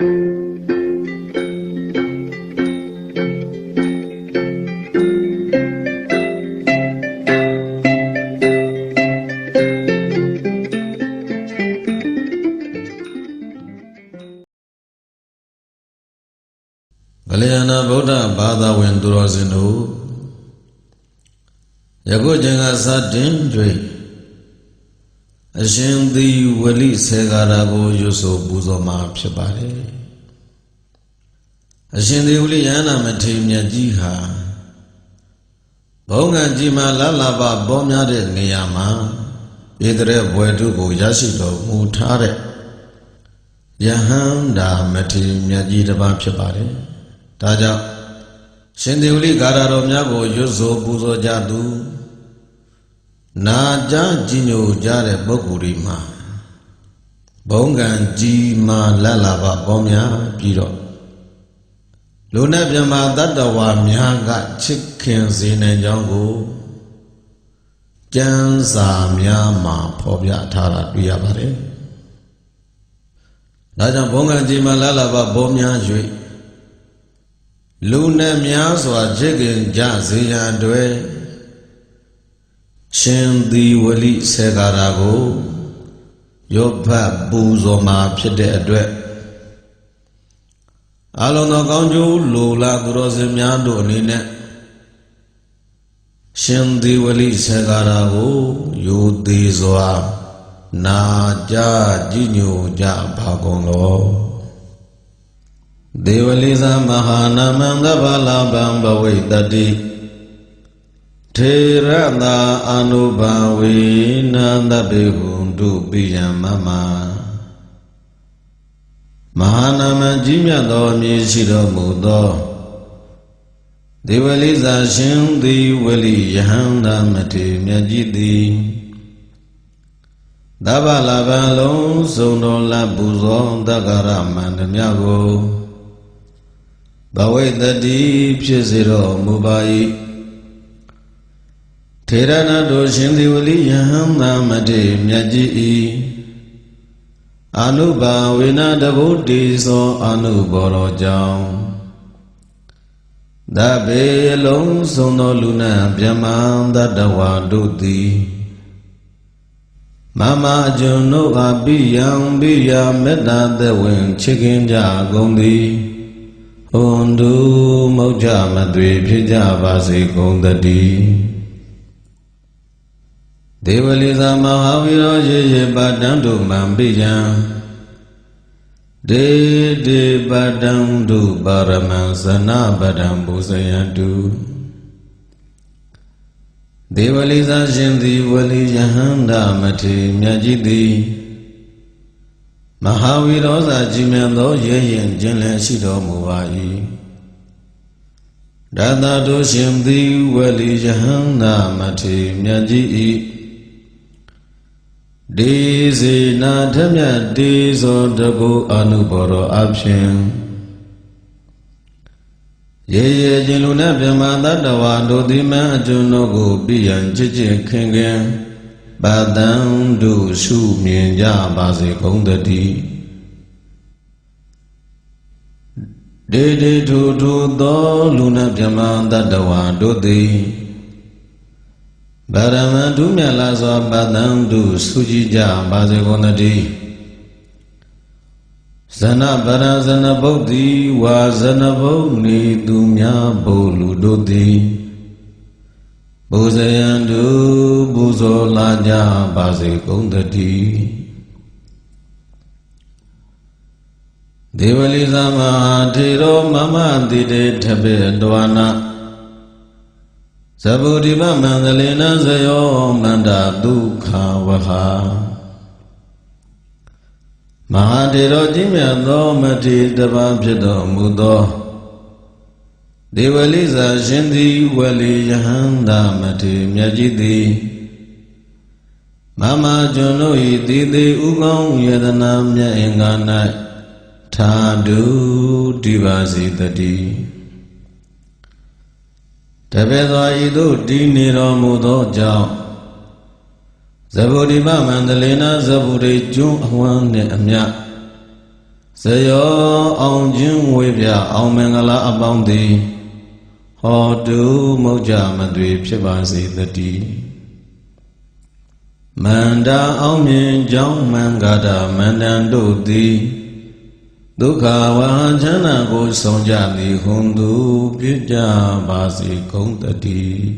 ဗလျာဏဗုဒ္ဓဘာသာဝင်သူတော်စင်တို့ယခုချိန်ကစတင်၍ အရှင်သီဝလိဆေဂါရကိုရွတ်ဆိုပူဇော်မှာဖြစ်ပါတယ်အရှင်သီဝလိယန္နာမထေရမြတ်ကြီးဟာဘုံကံကြီးမှာလလပပေါ်များတဲ့နေရာမှာဣတရေဘွယ်တုကိုရရှိတော်မူထားတဲ့ယဟန္တာမထေရမြတ်ကြီးတစ်ပါးဖြစ်ပါတယ်ဒါကြောင့်ရှင်သေဝလိဂါရတော်များကိုရွတ်ဆိုပူဇော်ကြသူ နာကြကြီးညိုကြတဲ့ပုဂ္ဂိုလ်တွေမှာဘုံကံကြီးမာလတ်လာပါပေါများပြီးတော့လူနဲ့မြမတတ္တဝါများကချစ်ခင်စေနိုင်ကြောင်းကိုကျမ်းစာများမှာဖော်ပြထားတာတွေ့ရပါတယ်ဒါကြောင့်ဘုံကံကြီးမာလတ်လာပါပေါများ၍လူနဲ့များစွာချစ်ခင်ကြစေရန်အတွက် ရှင်သီဝလိဆေကာရာကိုရောဖတ်ပူဇော်မှာဖြစ်တဲ့အတွက်အလုံးသောကောင်းကျိုးလိုလားသူတော်စင်များတို့အနေနဲ့ရှင်သီဝလိဆေကာရာကိုယူသေးစွာနာကြကြည်ညိုကြပါကုန်လောဒေဝလိသမဟာနာမံသဗ္ဗလာပံဘဝိတတိ ထေရတာအနုဘာဝေနန္တဘေဟုတုပိယမမမဟာနာမံကြီးမြတ်သောအမည်ရှိတော်မူသောဒေဝလိသာရှင်သည်ဝလိယဟန္တာမထေမြတ်ကြီးသည်သဗ္ဗလာပံလုံးစုံတော်လပူဇော်တက္ကရမန္တမြကိုဘဝိတတိဖြစ်စေတော်မူပါ၏ ထေရနာတို့ရှင်သေဝလိယဟံသာမတေမြတ်ကြီး၏အနုဘာဝေနတဗုဒ္ဓေသောအနုဘောရောကြောင့်သဗ္ဗေအလုံးစုံသောလူနာမြမတတ္တဝါတို့သည်မမအကျွန်ုပ်အပိယံပိယမေတ္တာသက်ဝင်ချစ်ခင်ကြကုန်သည်ဟွန်တုမௌကြမသွေဖြစ်ကြပါစေကုန်တည်း ဒေဝလိသမဟာဝိရောရေရေပတံတုမံပိယံဒေဒေပတံတုပါရမံသနာပဒံဘုဇယတုဒေဝလိသရှင်သည်ဝလိယဟန္တာမထေမြတ်ကြီးသည်မဟာဝီရောဇာကြီးမြတ်သောရဲရင်ခြင်းလည်းရှိတော်မူပါ၏ဒါသာတို့ရှင်သည်ဝလိယဟန္တာမထေမြတ်ကြီး၏ ဒေစေနာထမြတ်ဒေဇောတကုအနုဘောရောအဖြင့်ရေရေခြင်းလူနဲ့မြမတတ္တဝါတို့သည်မအကျွန်ုပ်ကိုပြရန်ချစ်ချစ်ခင်ခင်ပါတံတို့ရှုမြင်ကြပါစေကုန်တည်းဒေဒေထူထူသောလူနာမြမတတ္တဝါတို့သည် ဗရမံဒုမြလာစွာပါတံတို့ရှုကြည်ကြပါစေကုန်တည်းဇနဗရဇနဗုဒ္ဓီဝါဇနဗုဒ္ဓီသူများဘုလူတို့သည်ဘုဇယံတုပူဇော်လာကြပါစေကုန်တည်းဒေဝလိသမထေရောမမတိတေထပေတဝနာ သဗ္ဗုတိမမန္တလေနဇယောမန္တာဒုက္ခဝဟာမဟာတေရောကြီးမြတ်သောမထေတပါးဖြစ်တော်မူသောဒေဝလိဇာရှင်သည်ဝလိယဟန္တာမထေမြတ်ကြီးသည်မမကျွန်တို့၏တည်သေးဥကောင်းယတနာမြတ်အင်္ဂါ၌ထာဒုဒီပါစေတည်း တပည့်သောဤသို့တည်နေတော်မူသောကြောင့်ဇဗုဒိမမန္တလေနာဇဗုဒိကျွန်းအဝမ်းနှင့်အမြဇယောအောင်ခြင်းဝေပြအောင်မင်္ဂလာအပေါင်းသည်ဟောတုမုတ်ကြမသွေဖြစ်ပါစေတည်းမန္တာအောင်မြင်ကြောင်းမင်္ဂတာမန္တန်တို့သည် ဒုက္ခဝါချမ်းသာကိုဆောင်ကြသည်ဟွန်သူပြကြပါစေကုန်တည်း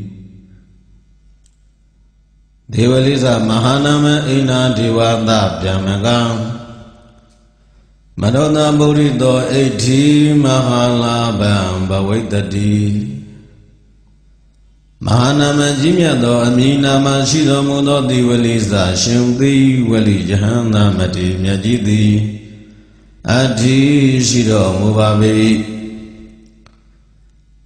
ဒေဝလိသမဟာနာမအိနာဒေဝသဗျမကံမနောနာဗုဒ္ဓတောဣဋ္ဌိမဟာလာဗံဘဝိတ္တိမဟာနာမကြီးမြတ်သောအမည်နာမရှိတော်မူသောဒီဝလိစရှင်သိဝလိယဟန္တာမတိမြတ်ကြီးသည် အတ္တိရှိတော်မူပါ၏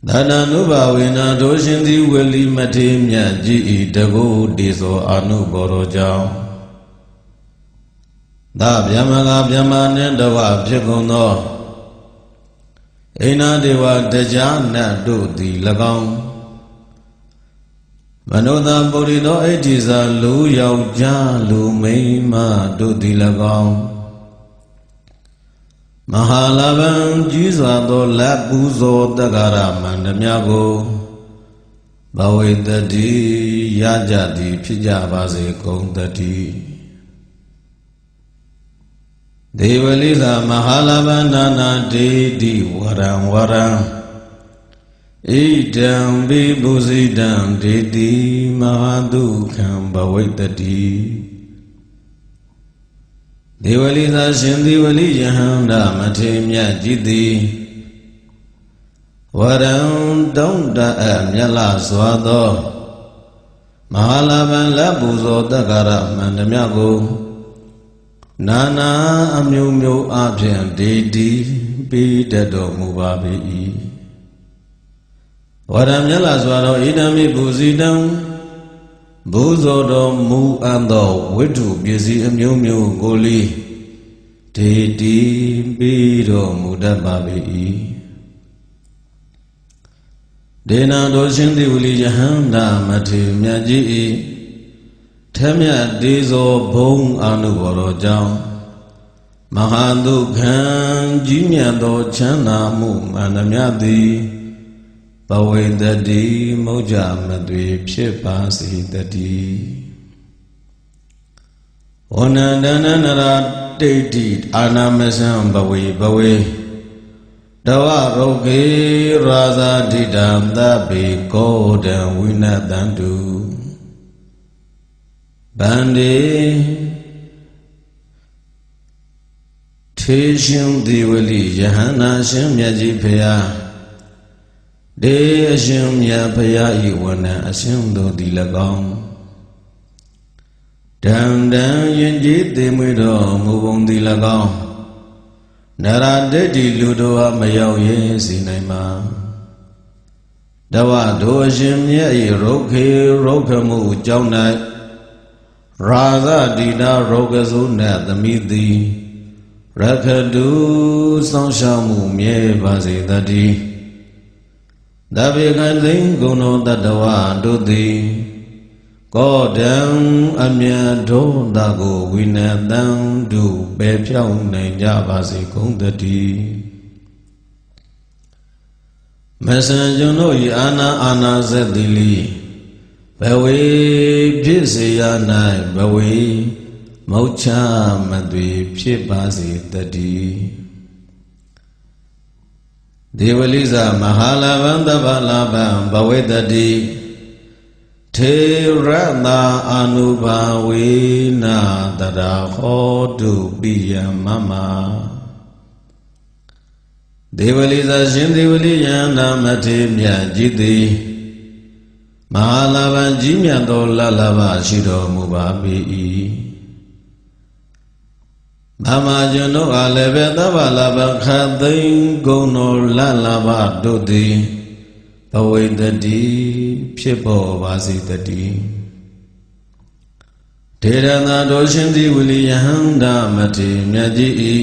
ဒါနနုဘဝေနတို့ရှင်သည်ဝလိမထေမြတ်ကြီးဤတကုတေသောအနုဘော်တော်ကြောင့်သာဗျမကဗျမနှင့်တဝဖြစ်ကုန်သောအိနာဒေဝတရားနတ်တို့သည်၎င်းမနောတပုရိသောအိဋ္ဌိစာလူယောက်ျားလူမိန်းမတို့သည်၎င်း မဟာလဗံကြီးစွာသောလက်ပူဇော်တက္ကရာမန္တမြကိုဘဝေတတိရကြသည်ဖြစ်ကြပါစေကုန်တည်းဒေဝလိသမဟာလဗန္ဒနာဒေတိဝရံဝရံဣဒံဘိဗုဇိတံဒေတိမဟာဒုက္ခံဘဝိတတိ ဒေဝလိသာရှင်ဒေဝလိယဟန္တာမထေမြတ်ကြည်သည်ဝရံတုံးတအမြတ်လာစွာသောမဟာလဗံလက်ပူဇော်တက္ကရမန္တမြကိုနာနာအမျိုးမျိုးအပြင်ဒေတိပေးတတ်တော်မူပါ၏ဝရမြတ်လာစွာသောဣဒံမိပူဇိတံ ဘုဇောတော်မူအပ်သောဝိတ္ထုပစ္စည်းအမျိုးမျိုးကိုလီဒေတိပေးတော်မူတတ်ပါ၏ဒေနာတော်ရှင်သေဝလီယဟန္တာမထေမြတ်ကြီး၏ထမြတ်ဒေဇောဘုံအာနုဘော်တော်ကြောင့်မဟာဒုက္ခံကြီးမြတ်သောချမ်းသာမှုမှန်သမျှသည် ဘဝေတတိမုတ်ကြမသွေဖြစ်ပါစေတည်းဝဏန္တနနရာတိဋ္ဌိအာနာမစံဘဝေဘဝေတဝရုကေရာဇာတိတံသဗ္ဗေကောတံဝိနတံတုဗန္တိထေရှင်ဒီဝလိယဟန္နာရှင်မြတ်ကြီးဖရာ ဒေအရှင်မြတ်ဖရာဤဝဏအရှင်တို့သည်၎င်းတန်တန်ယင်ကြည်သိမွေတော်မူပုံသည်၎င်းနရဒိဋ္ဌိလူတို့အားမရောက်ရဲစေနိုင်ပါတဝတို့အရှင်မြတ်ဤရုခေရုခမှုကြောင့်၌ရာဇတိနာရောဂဇုနတ်သမိသည်ရခတုစောင့်ရှောက်မှုမြဲပါစေတည်း တဗေကံသိင်ဂုဏောတတဝတို့သည်ကောတံအမြတ်ဒုဒကိုဝိနတံတုပေဖြောင်းနိုင်ကြပါစေကုန်တည်းမဆံကျွန်တို့ဤအာနာအာနာဇက်တိလီဘဝေဖြစ်စေရ၌ဘဝေမောချမသွေဖြစ်ပါစေတည်း ဒေဝလိဇမဟာလဗံတဗ္ဗလာဗံဘဝေတတိထေရတာအာနုဘာဝေနာတရာဟောတုပိယမမဒေဝလိဇရှင်ဒေဝလိယန္တာမထေမြတ်ကြည်သည်မဟာလဗံကြီးမြတ်သောလလဘရှိတော်မူပါ၏ မမကျွန်တို့အားလည်းပဲသဗ္ဗလာဘခသိင်ဂုံတော်လလဘတို့သည်ဘဝိတတိဖြစ်ပေါ်ပါစေတည်းဒေရနာတို့ရှင်သည်ဝိလိယဟန္တာမထေမြတ်ကြီးဤ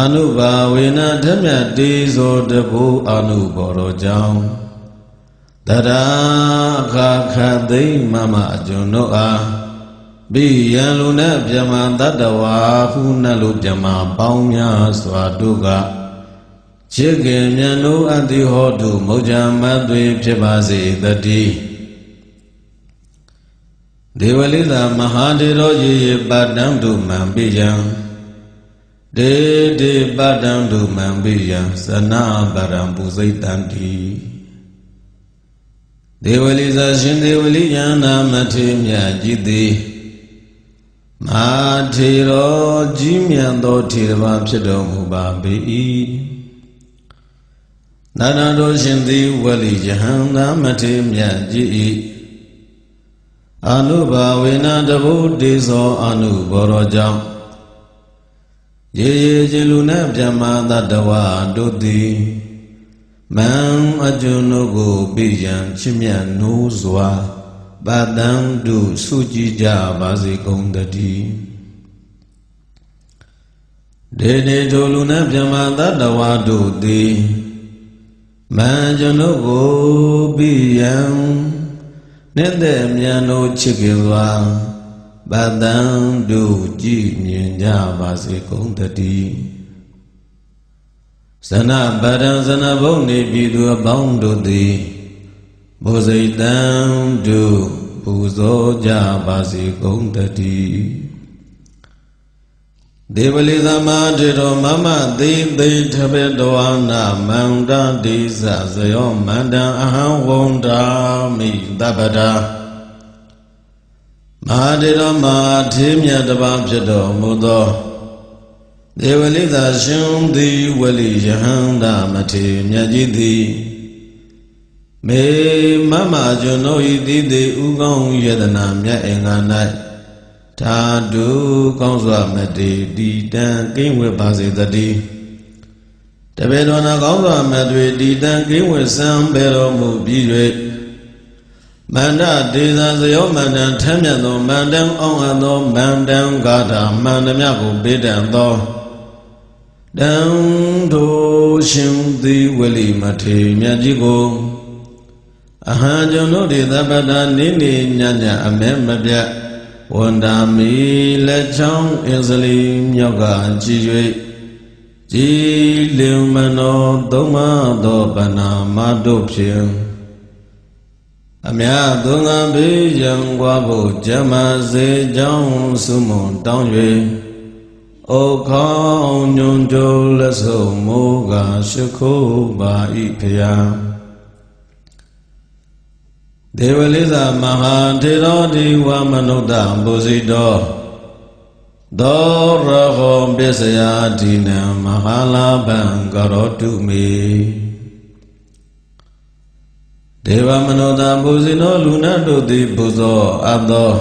အနုဘာဝေနဓမြတ်တေဇောတဘူအနုဘောတော်ကြောင့်တရာခခသိမမအကျွန်တို့အား ဘိယံလူနဲ့မြမတတ္တဝါဟုနှလူမြမပေါင်းများစွာတို့ကချစ်ခင်မြတ်နိုးအတ္တိဟောတုမုတ်ကြမတ်သွေဖြစ်ပါစေတတိဒေဝလိသာမဟာတေရောရေရေပတ္တံတုမံပိယံဒေဒေပတ္တံတုမံပိယံသနာပရံပုစိတ်တံတိဒေဝလိသာရှင်ဒေဝလိယန္နာမထေမြတ်ကြည်သ ည်မာထေရောကြီးမြတ်သောထေရဘာဖြစ်တော်မူပါ၏နာနာတော်ရှင်သည်ဝလိယဟန္တာမထေမြတ်ကြည်၏အနုဘာဝေနတဗုတေဇောအနုဘောရောကြောင့်ရေရေကျလူနဲ့ပြမသတ္တဝါတို့သည်မံအကျွန်ုပ်ကိုပြယံချစ်မြတ်နိုးစွာ ပတံတုစုကြည်ကြပါစေကုန်တည်းဒေဒေတို့လူနဲ့ပြမသတ္တဝါတို့သည်မံကျွန်ုပ်ကိုပြယံနဲ့တဲ့မြန်တို့ချစ်ခင်စွာပတံတုကြည်မြင်ကြပါစေကုန်တည်းဇနပရံဇနဘုံနေပြည်သူအပေါင်းတို့သည် ဘုဇိတံတုပူဇော်ကြပါစေကုန်တည်းဒေဝလိသမတေတော်မမသိသိထဘေတောနာမန္တတိသဇယောမန္တံအဟံဝန္တာမိတပ္ပတာမဟာတေတော်မဟာထေမြတ်တပါဖြစ်တော်မူသောဒေဝလိသာရှင်သည်ဝလိယဟန္တာမထေမြတ်ကြီးသည် မေမမကျွန်ုပ်ဤတိတိဥကောင်းယတနာမြတ်အင်္ဂါ၌သာဓုကောင်းစွာမတေတီတံကိဝေပါစေတည်းတပေတော်နာကောင်းစွာမတွေတီတံကိဝေစံပေတော်မူပြီး၍မန္တဒေသဇယောမန္တံထမ်းမြတ်သောမန္တံအောင်အပ်သောမန္တံဂါထာမန္တမြကိုပေးတံသောတံတို့ရှင်သည်ဝလိမထေမြတ်ကြီးကို အဟံကျွန်တို့ဒီသဗ္ဗတာနိနေညညအမဲမပြတ်ဝန္တာမီလက်ချောင်းအစ္စလီမြောက်ကကြည်၍ကြည်လင်မနောသုံးမသောဗနာမတို့ဖြင့်အမြတ်သုံးငါဘေးရန်ကွာဖို့ဇမစေကြောင်းစုမွန်တောင်း၍ဩခေါညွန်တို့လက်ဆုံးမိုးကရှိခိုးပါ၏ဖျား ဒေဝလိသမဟာထေရောဒီဝမနုဿဘုဇိတောသောရဟောပစ္စယဒီနံမဟာလာဘံကရောတုမေဒေဝမနုဿဘုဇိနောလူနာတို့သည်ဘုဇောအပ်သော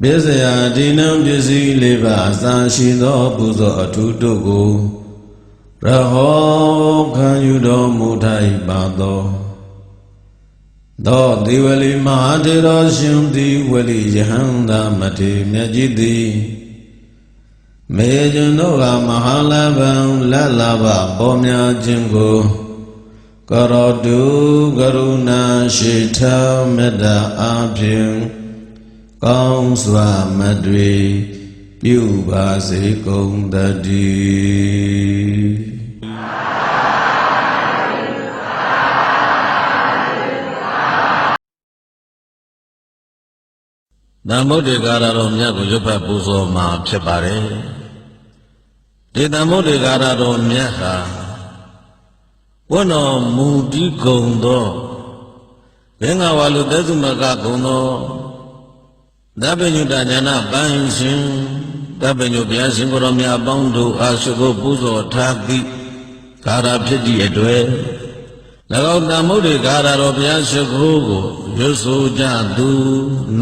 ပစ္စယဒီနံပစ္စည်းလေးပါးအစာရှိသောဘုဇောအထုတို့ကိုရဟောခံယူတော်မူထိုက်ပါသော သောဒေဝလိမဟာတေရောရှင်သည်ဝလိယဟန္တာမထေမြတ်ကြီးသည်မေကျွန်တို့ကမဟာလဗံလတ်လာဘပေါ်များခြင်းကိုကရောတုကရုဏာရှိထမေတ္တာအပြင်ကောင်းစွာမတွေပြုပါစေကုန်တည်း တမ္မုဒ္ဒေကာရတော်မြတ်ကိုရွတ်ဖတ်ပူဇော်မှာဖြစ်ပါတယ်ဒီတမ္မုဒ္ဒေကာရတော်မြတ်ဟာဝဏ္ဏမူတိကုံသောဘင်္ဂဝါလူသက်စုမကကုံသောသဗ္ဗညုတဉာဏပန်းရှင်သဗ္ဗညုဘုရားရှင်ကိုယ်တော်မြတ်အပေါင်းတို့အားရှိခိုးပူဇော်ထားသည့်ကာရဖြစ်သည့်အတွေ့၎ င်းတမ္မုဒ္ဒေကာရတော်ဘုရားရှိခိုးကိုရွတ်ဆိုကြသူ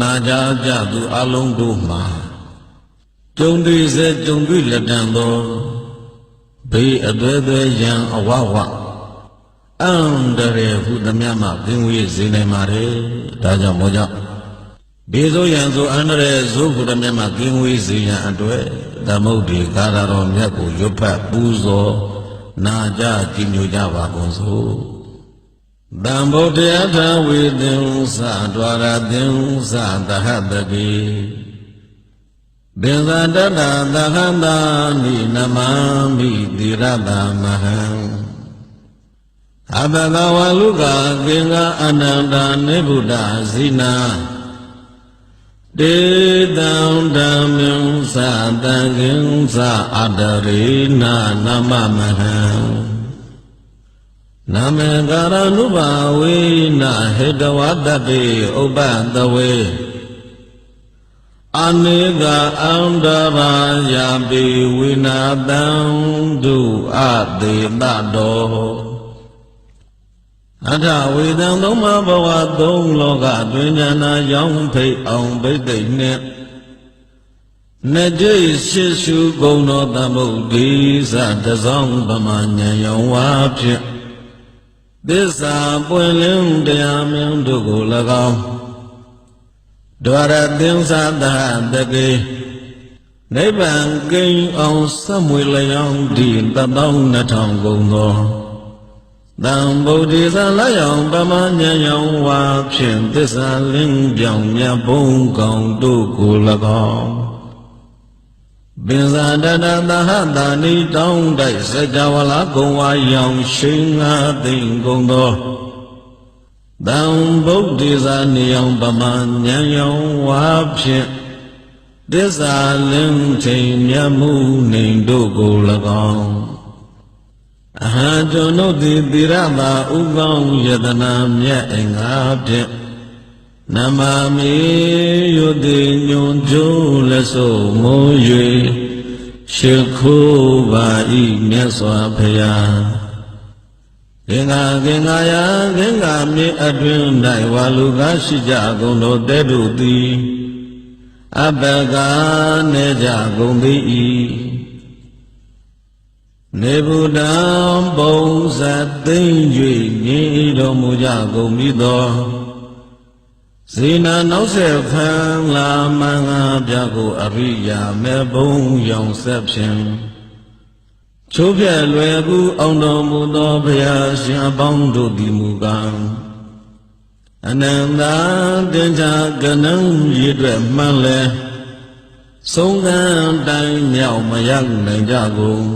နာကြကြသူအလုံးတို့မှာကြုံတွေ့စေကြုံတွေ့လက်တံသောဘေးအသွဲသွဲရန်အဝဝအန္တရယ်ဟုသမျှမှကင်းဝေးစေနိုင်ပါတယ်ဒါကြောင့်မို့ကြောင့်ဘေးဆိုရန်ဆိုအန္တရယ်ဆိုဟုသမျှမှကင်းဝေးစေရန်အတွက်သမုဒ္ဒေကာရတော်မြတ်ကိုရွတ်ဖတ်ပူဇော်နာကြကြည်ညိုကြပါကုန်စို့ တံဗုဒ္ဓယထဝေသင်္သဒွါရသင်္သသဟတတိပင်ဇာတတသဟန္တာနိနမမိတိရတမဟံအဘဂဝလူကကင်္ဂအနန္တနိဗ္ဗုဒ္ဓဇိနာတေတံဓမ္မံသတံကင်္စအတရေနာနမမဟံ နမေကာရနုဘာဝေနဟေတဝတ္တေဥပ္ပတဝေအနိကအန္တရာယာပိဝိနာတံဒုအတေတတောအထဝေဒံသုံးပါးဘဝသုံးလောကတွင်ဉာဏရောင်းဖိတ်အောင်ဘိသိက်နှင့်နကြိရှိရှုဂုံတော်သမုဒ္ဒီသတစောင်းပမာဉာဏ်ရောဝါဖြင့် သစ္စာပွင့်လင်းတရားမြတ်တို့ကို၎င်းဒွါရသင်္သာတတကေနိဗ္ဗာန်ကိန်းအောင်စက်မွေလျောင်းဒီတသော2000ဂုံသောတံဗုဒ္ဓေသလယောင်ပမညံယောင်ဝါဖြင့်သစ္စာလင်းပြောင်မြတ်ဘုံကောင်တို့ကို၎င်း ပင်ဇာတတသဟတာနိတောင်းတိုက်စကြဝဠာကုံဝါယောင်ရှိငါသိင်ကုန်သောတံဗုဒ္ဓေသာနေအောင်ပမညံယောင်ဝါဖြင့်သစ္စာလင်းချိန်မြတ်မှုနေတို့ကို၎င်းအဟံကျွန်ုပ်သည်သီရတာဥကောင်းယတနာမြတ်အင်္ဂါဖြင့် နမမေယုတိညွန်ကျိုးလက်ဆိုမိုး၍ရှိခိုးပါဤမြတ်စွာဘုရားကင်္ဂကင်္ဂယာကင်္ဂမြေအတွင်၌ဝါလူကားရှိကြကုန်သောတဲတို့သည်အဘကနေကြကုန်သည်၏နေဗုဒ္ဓံပုံစံသိမ့်၍မြည်တော်မူကြကုန်ပြီသော ဇေနာနောက်ဆက်ခံလာမင်္ဂပြကိုအရိယာမေဘုံရောင်ဆက်ဖြင့်ချိုးပြဲလွယ်ကူအောင်တော်မူသောဘုရားရှင်အပေါင်းတို့သည်မူကားအနန္တတင်ချာကနံရည်အတွက်မှန်လဲဆုံးကံတိုင်းမြောက်မရောက်နိုင်ကြကုန်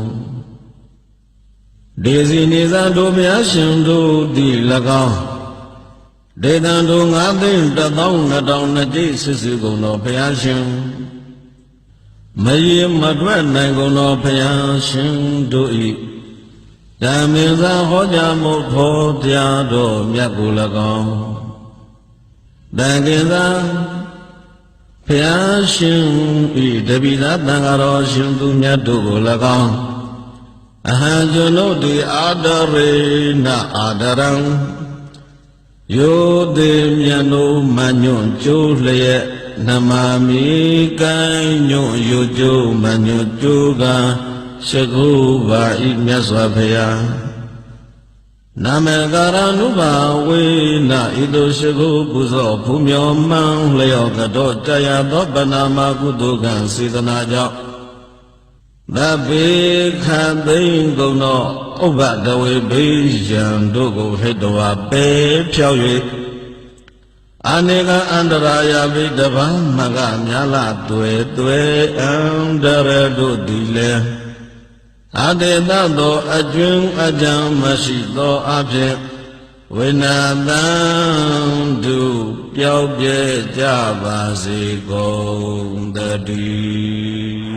ဒေစီနေသာတို့ဘုရားရှင်တို့သည်၎င်း ဒေတံတို့ငါသိန်းတသောနှစ်တောင်နှစ်ကြိတ်ဆစ်စုကုန်သောဘုရားရှင်မရေမထွက်နိုင်ကုန်သောဘုရားရှင်တို့၏ဓမ္မေသာဟောကြားမှုဖော်တရားတော်မြတ်ကို၎င်းတန်ခင်သာဘုရားရှင်ဤတပိသာတန်ဃာတော်ရှင်သူမြတ်တို့ကို၎င်းအဟံကျွန်ုပ်သည်အာဒရေနအာဒရံ ယောတိမြတ်တို့မညွန့်ကျိုးလျက်နမမီကိုင်းညွန့်ယိုကျိုးမညွန့်ကျိုးကရှကုပါဤမြတ်စွာဘုရားနမေကာရနုဘာဝေနဣတုရှကုပူဇော်ဖူးမြော်မှန်လျောကတော်တရားသောပဏာမကုသိုလ်ကံစေတနာကြောင့်သဗ္ဗေခသိင်္ဂုံသော ဥပ္ပတဝေဘေးရန်တို့ကိုဟိတဝါပေဖြောက်၍အာနေကအန္တရာယဘိတဗံမကမြာလသွေသွေအန္တရတို့သည်လည်းအတေတသောအကျွင်းအကြံမရှိသောအဖြစ်ဝိနာတံတုပျောက်ပြဲကြပါစေကုန်တည်း